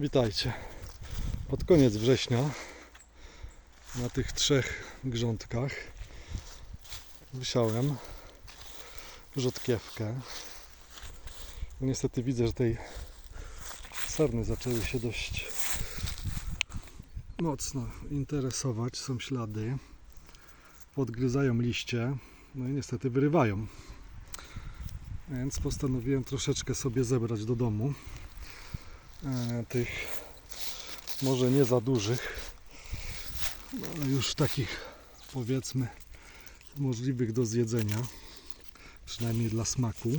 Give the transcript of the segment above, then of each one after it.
Witajcie. Pod koniec września na tych trzech grządkach wysiałem rzodkiewkę. No Niestety widzę, że tej sarny zaczęły się dość mocno interesować. Są ślady. Podgryzają liście. No i niestety wyrywają. Więc postanowiłem troszeczkę sobie zebrać do domu tych może nie za dużych, ale już takich powiedzmy możliwych do zjedzenia, przynajmniej dla smaku.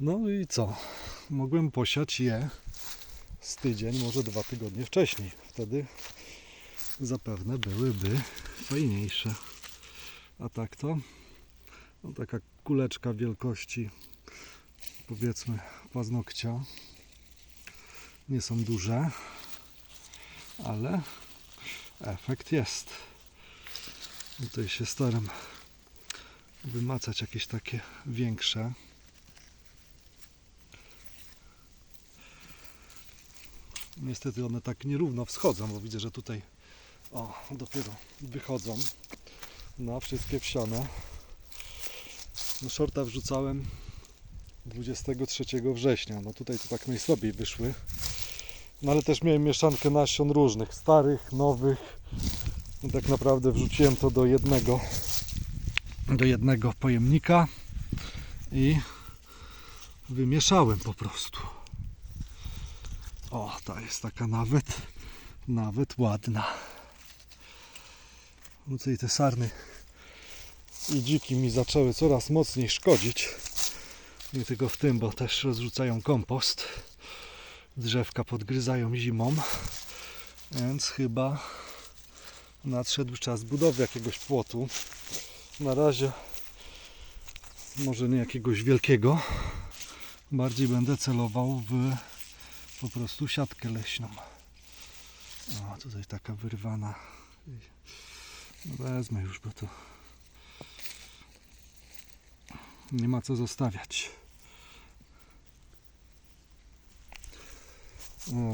No i co? Mogłem posiać je z tydzień, może dwa tygodnie wcześniej. Wtedy zapewne byłyby fajniejsze. A tak to no, taka kuleczka wielkości powiedzmy paznokcia. Nie są duże, ale efekt jest. Tutaj się staram wymacać jakieś takie większe. Niestety one tak nierówno wschodzą, bo widzę, że tutaj o, dopiero wychodzą na wszystkie wsiane. No, shorta wrzucałem 23 września. No tutaj to tak najsłabiej wyszły. No ale też miałem mieszankę nasion różnych, starych, nowych. No tak naprawdę wrzuciłem to do jednego do jednego pojemnika i wymieszałem po prostu. O, ta jest taka nawet nawet ładna. No tutaj te sarny i dziki mi zaczęły coraz mocniej szkodzić. Nie tylko w tym, bo też rozrzucają kompost. Drzewka podgryzają zimą. Więc chyba nadszedł czas budowy jakiegoś płotu. Na razie może nie jakiegoś wielkiego. Bardziej będę celował w po prostu siatkę leśną. O, tutaj taka wyrwana. No wezmę już, bo to nie ma co zostawiać.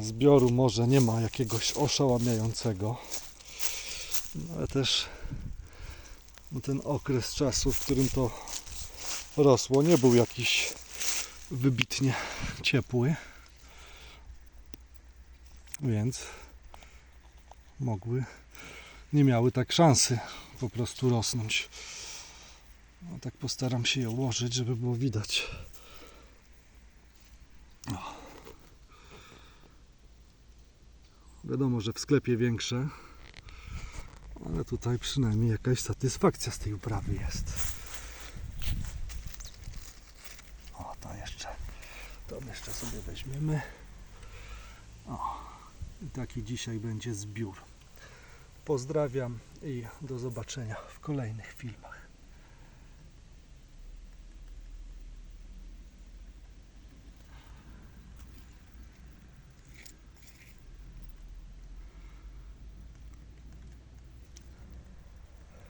Zbioru może nie ma jakiegoś oszałamiającego, no, ale też no, ten okres czasu, w którym to rosło, nie był jakiś wybitnie ciepły, więc mogły, nie miały tak szansy po prostu rosnąć. No, tak postaram się je ułożyć, żeby było widać. Wiadomo, że w sklepie większe, ale tutaj przynajmniej jakaś satysfakcja z tej uprawy jest. O, to jeszcze, to jeszcze sobie weźmiemy. O, taki dzisiaj będzie zbiór. Pozdrawiam i do zobaczenia w kolejnych filmach.